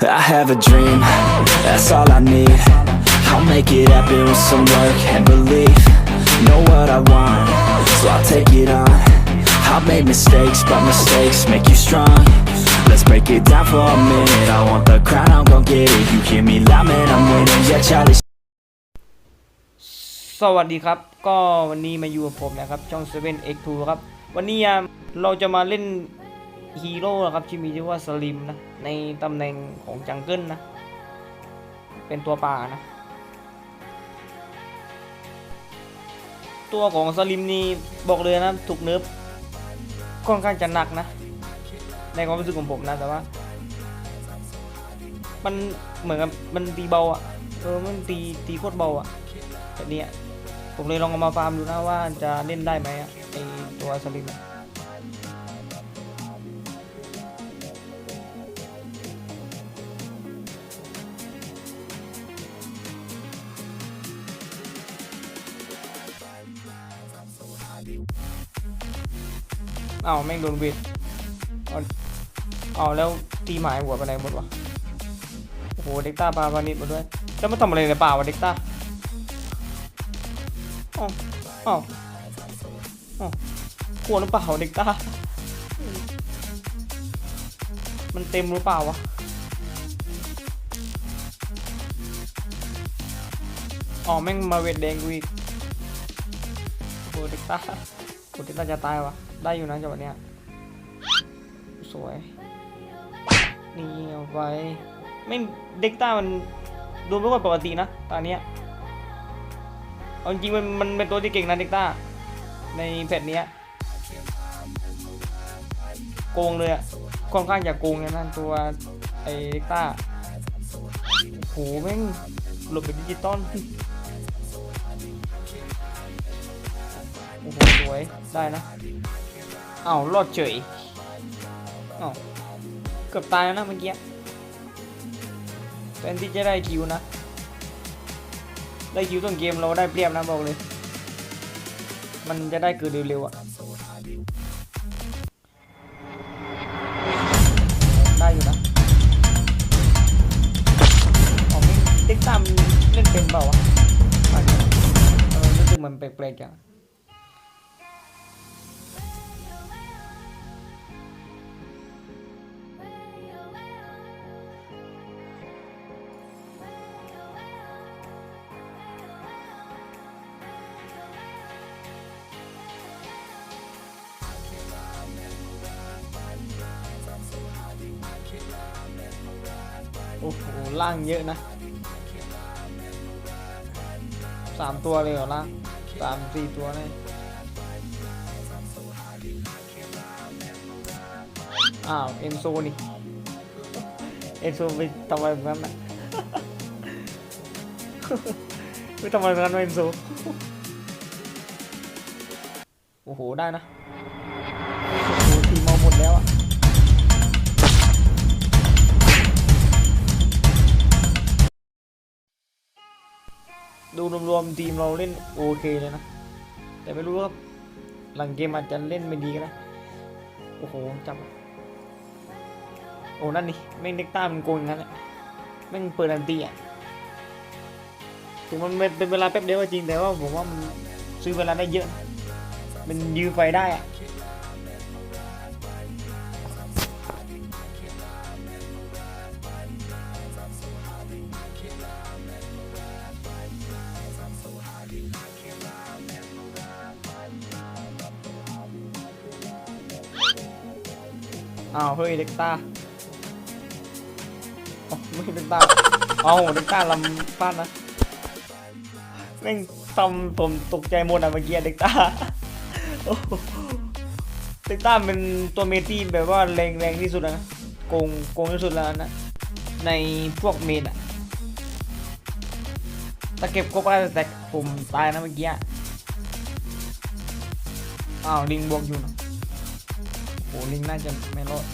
I have a dream, that's all I need. I'll make it happen with some work and belief. Know what I want, so I'll take it on. I've made mistakes, but mistakes make you strong. Let's break it down for a minute. I want the crown, I'm gon' get it. You hear me loud, man, I'm winning. Yeah, Charlie. สวัสดีครับ ก็วันนี้มาอยู่กับผมนะครับ ช่อง 7x2 ครับ วันนี้เราจะมาเล่น ฮีโร่นะครับที่มีชื่อว่าสลิมนะ ในตำแหน่งของจังเกิลนะ เป็นตัวป่านะ ตัวของสลิมนี่บอกเลยนะถูกเนิร์ฟค่อนข้างจะหนักนะ ในความรู้สึกของผมนะแต่ว่า มันเหมือนกับมันตีเบาอะ่ะเออมันตีตีโคตรเบาอะ่ะแบบนี้ผมเลยลองเอามาฟาร์มดูนะว่าจะเล่นได้ไหมอะไอตัวสลิม อะอ้าวแม่งโดนเวทเอาเอาแล้วตีหมายหัวไปไหนหมดวะโอ้โหเด็กต้าปลาพานิดมาด้วยแล้วมันทำอะไรในป่าวะเด็กต้าอ้าวอ้าวอ้าวกลัวหรือเปล่าเด็กตามันเต็มหรือเปล่าวะอ๋อแม่งมาเวทแดงกูอีกโอ้เด็กตาโอ้เด็กตาจะตายวะ ได้อยู่นะจังหวะเนี้ย สวย นี่เอาไปแม่เด็กต้ามันดูไม่ค่อยปกตินะตอนเนี้ยเอาจริงมันมันเป็นตัวที่เก่งนะเด็กต้า ในแพทเนี้ยโกงเลยอะค่อนข้างจะโกงเลยนะตัวไอ้เด็กต้าโอ้โหแม่งหลบเป็นดิจิตอลโอ้โหสวยได้นะ อ้าวรอดเฉยอ้าเกือบตายแล้วนะเมื่อกี้แทนที่จะได้คิวนะ ได้คิวต้นเกมเราได้เปรียบนะบอกเลย มันจะได้เกิดเร็วๆอะ ได้อยู่นะอ๋อไม่ติ๊กตามเล่นเป็นเปล่าวะอันนี้เออรู้สึกมันแปลกๆจัง อ้โหล่างเยอะนะสามตัวเลยเหรอล่างสามสี่ตัวเลยอ้าวเอ็นโซนี่เอ็นโซไปทำอะไรแบบนั้นน่ะไปทำอะไรแบบนั้นวะเอ็นโซโอ้โหได้นะโอ้โหทีมเอาหมดแล้วอะ ดูรวมๆทีมเราเล่นโอเคเลยนะ แต่ไม่รู้ว่าหลังเกมอาจจะเล่นไม่ดีก็ได้โอ้โหจับโอ้นั่นนี่แม่งเด็กต้ามันโกงงั้นแหละแม่งเปิดอันตีอะถึงมันเป็นเวลาแป๊บเดียวจริงแต่ว่าผมว่ามันซื้อเวลาได้เยอะนะมันยื้อไฟได้อะ อ้าวเฮ้ยเด็กตาไม่เด็กตาเอาเด็กตาลำพลาดนะแม่งทำผมตกใจหมดอะเมื่อกี้เด็กตาเด็กตาเป็นตัวเมที่แบบว่าแรงแรงที่สุดนะโกงโกงที่สุดแล้วนะ ในพวกเมดอะตะเก็บกบอะไรแต่ผมตายนะเมื่อกี้อ้าวลิงบวกอยู่นะ โอ้ลิงน่าจะไม่รอด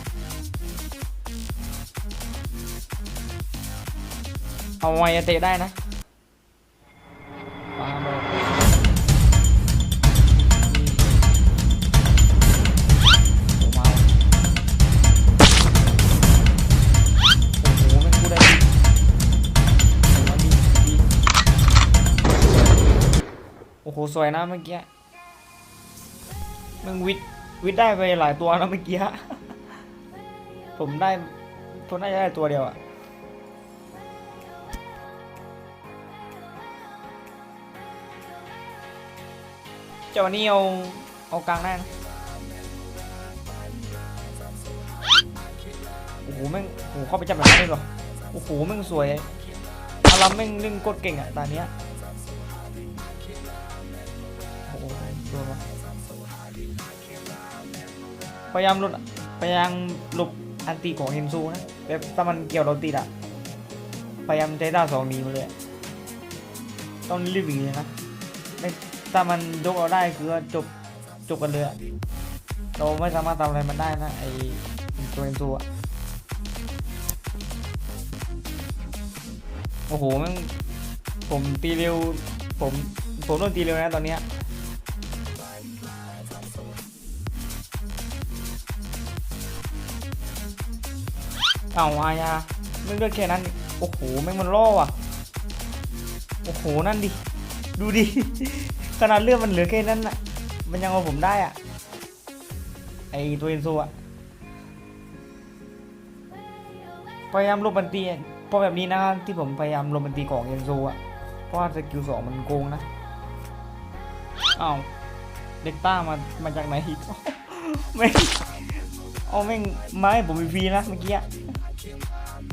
เอาไว้เตะได้นะปาโมโอ้โห สวยนะเมื่อกี้มึงวิท วิทย์ได้ไปหลายตัวแล้วเมื่อกี้ ผมได้ผมน่าจะได้ตัวเดียวอะเจ้าวันนี้เอาเอากลางได้นะโอ้โหแม่งโอ้โหเข้าไปจับแบบนั้นเลยเหรอโอ้โหแม่งสวยอารัมแม่งเล่นกดเก่งอะตอนเนี้ยโอ้โหโดนวะ พยายามหลดพยายามหลบอันตีของเฮนซูนะแบบถ้ามันเกี่ยวเราติดอะพยายามใช้ดาสองหนีมาเลย ต้องรีบหนีเลยนะไม่ถ้ามันยกเราได้คือจบจบกันเลยเราไม่สามารถทำอะไรมันได้นะไอตัวเฮนซูอะโอ้โหแมันผมตีเร็วผมผมโดนตีเร็วนะตอนเนี้ย เอาอายาไม่เลือกแค่นั้น โอ้โห แม่งมันล่อว่ะ โอ้โห นั่นดิ ดูดิ ขนาดเลือดมันเหลือแค่นั้นน่ะ มันยังเอาผมได้อะ ไอตัวเอ็นโซอะ พยายามลบมันตีเพราะแบบนี้นะที่ผมพยายามลบมันตีของเอ็นโซอะ เพราะว่าสกิลสองมันโกงนะเอ้าเด็กต้ามามาจากไหนอีกไม่งเอาแม่งมาให้ผมฟรีนะเมื่อกี้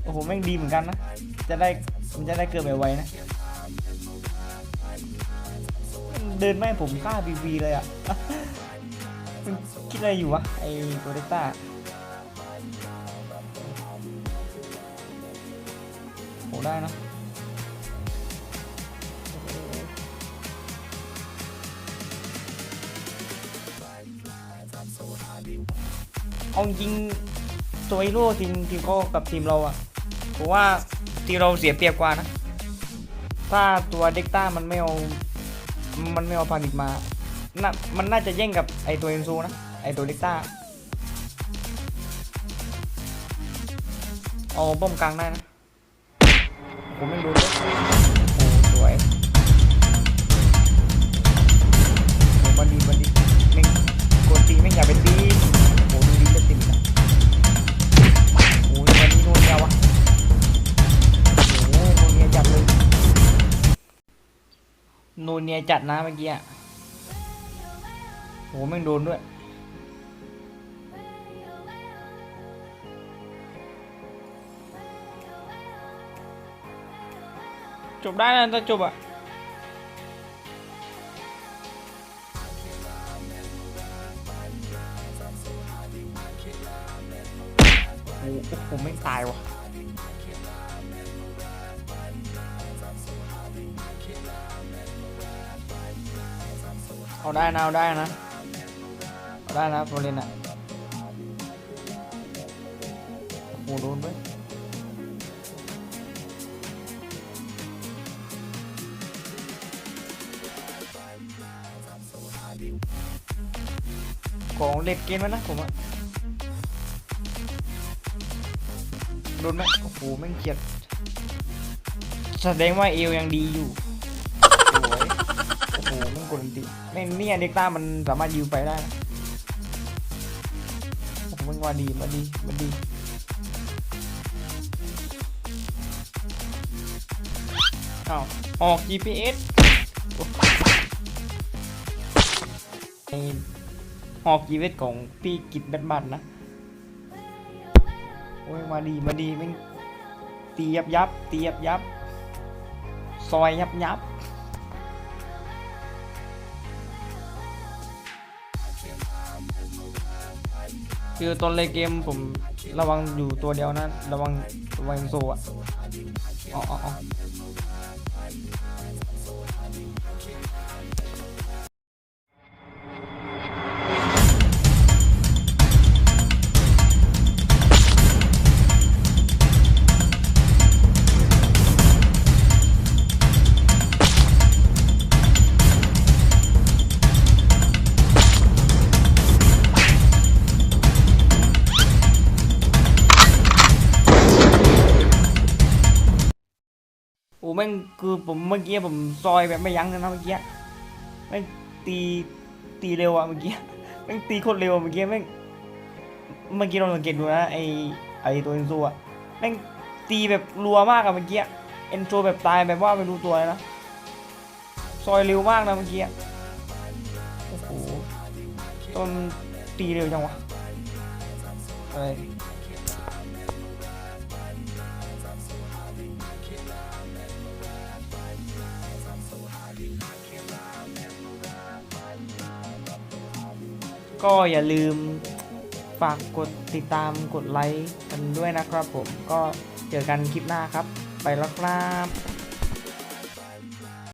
โอ้โห แม่งดีเหมือนกันนะ จะได้มันจะได้เกิดไวๆนะ เดินไม่ผมฆ่าฟรีเลยอะมันคิดอะไรอยู่วะ ไอตัวเดต้าโหได้นะเอาจริงตัวไอโร่ทีมทีมเขากับทีมเราอะ ผมว่าทีมเราเสียเปรียบกว่านะ ถ้าตัวเด็กต้ามันไม่เอา มันไม่เอาพานิกมาน่ามันน่าจะแย่งกับไอตัวเอ็นซูนะ ไอตัวเด็กต้า เอาป้อมกลางได้นะ ผมไม่รู้เลยโอ้สวยโอ้บันดีบันดีแม่งกนตีแม่งอย่าไปตีโอ้ดูดีจะติดนะโอ้ยวันนี้โนเนียวะ นูเนียจัดนะเมื่อกี้อะโอ้แม่งโดนด้วย จบได้นะถ้าจบอะโอ้โหไม่ตายวะ เอาได้นะเอาได้นะเอาได้นะโปรเลนอะโอ้โหโดนด้วยของเล็กเกมแล้วนะผมอะโดนไหมโอ้โหแม่งเกลียดแสดงว่าเอวยังดีอยู่ อ้โหม่งกดดันติแม่เนี่ยเด็กต้ามันสามารถยิวไปได้ม่งว่าดีมันดีมันดีอ้าวออก GPS โอ้ไอ้หอกกีเวตของพี่กิจแบทบัตนะ โอ้ยมาดีมาดีแม่งตียับยับตียับยับ ซอยยับยับ คือตอนเลยเกมผมระวังอยู่ตัวเดียวนะ ระวังระวังโซอะอ๋ออ๋อ ม่งคือผมเมื่อกี้ผมซอยแบบไม่ยั้งเลยนะเมื่อกี้แม่งตีตีเร็วอะเมื่อกี้แม่งตีโคตรเร็วเมื่อกี้แม่งเมื่อกี้เราสังเกตดูนะไอไอตัวเอ็นโซอะแม่งตีแบบรัวมากอะเมื่อกี้เอ็นโซแบบตายแบบว่าไม่รู้ตัวเลยนะซอยเร็วมากนะเมื่อกี้โอ้โหจนตีเร็วจังวะอะไร ก็อย่าลืมฝากกดติดตามกดไลค์กันด้วยนะครับผมก็เจอกันคลิปหน้าครับ ไปแล้วครับ